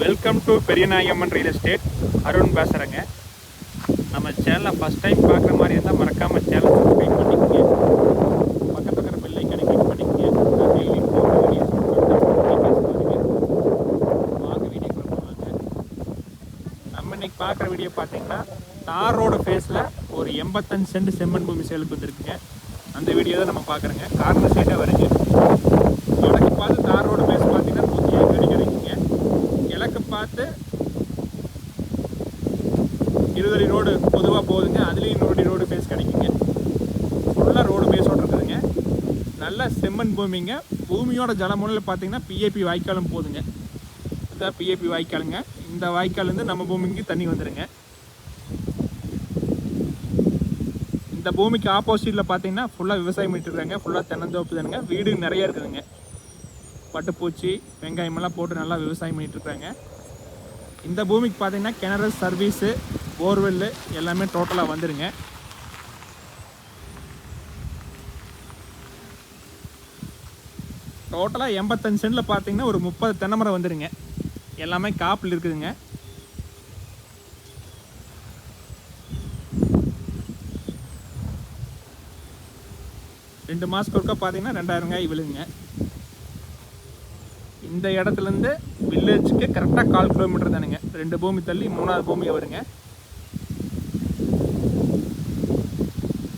Welcome to Periyanayakamman real estate Arun பேசுகிறேங்க நம்ம சேனலை ஃபஸ்ட் டைம் பார்க்குற மாதிரி இருந்தால் மறக்காமல் சேனல் சப்ஸ்கிரைப் பண்ணிக்கங்க. பக்கத்தில் இருக்கிற பெல்லை கிளிக் பண்ணிக்கங்க. டெய்லி வீடியோஸ் வாங்க வீடியோ போகலாங்க. நம்ம இன்னைக்கு பார்க்குற வீடியோ பார்த்தீங்கன்னா தார் ரோடு ஃபேஸில் ஒரு எண்பத்தஞ்சு சென்ட் செம்மண் பூமி சேலுக்கு வந்துருக்குங்க. அந்த வீடியோ தான் நம்ம பார்க்குறோங்க. கார்னர் சைடாக வருங்க தொடங்கி பார்த்து தார் ரோடு ஃபேஸ் பார்த்தீங்கன்னா நூற்றி ஏழு அடி கிடைக்குங்க கிழக்கு இருபது ரோடு பொதுவாக போகுதுங்க. அதுலேயும் இன்னொரு ரோடு ஃபேஸ் கிடைக்குங்க. ஃபுல்லாக ரோடு ஃபேஸோடு இருக்குதுங்க. நல்ல செம்மண் பூமிங்க. பூமியோட ஜலமுனையில் பார்த்தீங்கன்னா பிஏபி வாய்க்காலும் போதுங்க இதான் பிஏபி வாய்க்காலுங்க. இந்த வாய்க்கால்லேருந்து நம்ம பூமிக்கு தண்ணி வந்துடுங்க இந்த பூமிக்கு ஆப்போசிட்டில் பார்த்தீங்கன்னா ஃபுல்லாக விவசாயம் பண்ணிட்டு இருக்காங்க. ஃபுல்லாக தென்னந்தோப்பு தானுங்க. வீடு நிறைய இருக்குதுங்க. பட்டுப்பூச்சி வெங்காயமெல்லாம் போட்டு நல்லா விவசாயம் பண்ணிட்டு இருக்காங்க. இந்த பூமிக்கு பார்த்தீங்கன்னா கிணறு சர்வீஸு போர்வெல்லு எல்லாமே டோட்டலாக வந்துடுங்க டோட்டலாக எண்பத்தஞ்சு சென்டில் பார்த்தீங்கன்னா ஒரு முப்பது தென்னை மரம் எல்லாமே காப்பில் இருக்குதுங்க. ரெண்டு மாதத்துக்கு ஒருக்கா பார்த்தீங்கன்னா ரெண்டாயிரம் காய் விழுங்க இந்த இடத்துலேருந்து வில்லேஜுக்கு கரெக்டாக கால் கிலோமீட்டர் தானுங்க. ரெண்டு பூமி தள்ளி மூணாவது பூமியை வருங்க.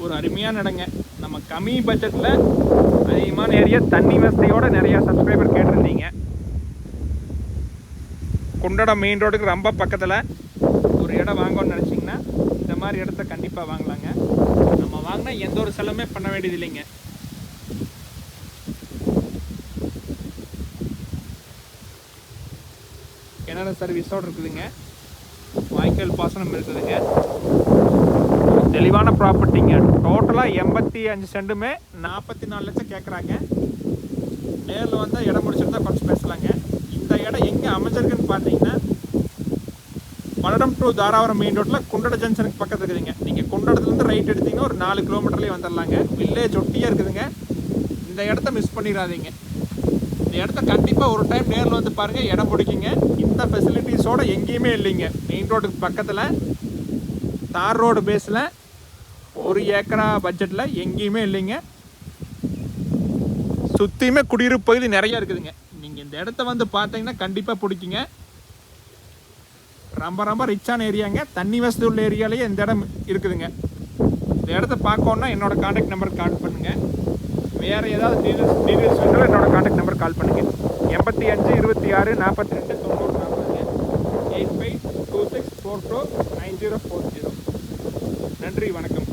ஒரு அருமையான இடங்க. நம்ம கம்மி பட்ஜெட்டில் அதிகமான ஏரியா தண்ணி வசதியோடு நிறையா சப்ஸ்கிரைபர் கேட்டிருந்தீங்க. குண்டடம் மெயின் ரோடுக்கு ரொம்ப பக்கத்தில் ஒரு இடம் வாங்கணும்னு நினச்சிங்கன்னா இந்த மாதிரி இடத்த கண்டிப்பாக வாங்கலாங்க. நம்ம வாங்கினா எந்த ஒரு செலவுமே பண்ண வேண்டியது இல்லைங்க கிணறு சர்வீஸோடு இருக்குதுங்க. வாய்க்கால் பாசனம் இருக்குதுங்க. தெளிவான ப்ராப்பர்ட்டிங்க டோட்டலாக எண்பத்தி அஞ்சு செண்டுமே நாற்பத்தி நாலு லட்சம் கேட்குறாங்க நேரில் வந்தால் இடம் முடிச்சிருந்தா கொஞ்சம் பேசலாங்க. இந்த இடம் எங்கே அமைஞ்சிருக்குன்னு பார்த்தீங்கன்னா பல்லடம் டு தாராவரம் மெயின் ரோட்டில் குண்டட ஜங்ஷனுக்கு பக்கத்தில் இருக்குதுங்க. நீங்கள் குண்டடத்துலேருந்து ரைட் எடுத்தீங்கன்னா ஒரு நாலு கிலோமீட்டர்லேயே வந்துடலாங்க வில்லேஜ் ஒட்டியாக இருக்குதுங்க. இந்த இடத்த மிஸ் பண்ணிடாதீங்க. இந்த இடத்த கண்டிப்பாக ஒரு டைம் நேரில் வந்து பாருங்கள் இடம் பிடிக்குங்க. இந்த ஃபெசிலிட்டிஸோட எங்கேயுமே இல்லைங்க. மெயின் ரோட்டுக்கு பக்கத்தில் தார் ரோடு பேஸில் ஒரு ஏக்கரா பட்ஜெட்டில் எங்கேயுமே இல்லைங்க. சுற்றியுமே குடியிருப்பு பகுதி நிறையா இருக்குதுங்க. நீங்கள் இந்த இடத்த வந்து பார்த்தீங்கன்னா கண்டிப்பாக பிடிக்குங்க. ரொம்ப ரொம்ப ரிச்சான ஏரியாங்க. தண்ணி வசதி உள்ள ஏரியாலேயே இந்த இடம் இருக்குதுங்க. இந்த இடத்த பார்க்கணுன்னா என்னோட காண்டாக்ட் நம்பருக்கு கால் பண்ணுங்கள் வேறு ஏதாவது டீடைல்ஸ் டீடைல்ஸ் வேணாலும் கால் பண்ணுங்கள் எண்பத்தி அஞ்சு இருபத்தி ஆறு நாற்பத்தி ரெண்டு தொண்ணூறு நாற்பது eight five two six four four nine zero four zero நன்றி வணக்கம்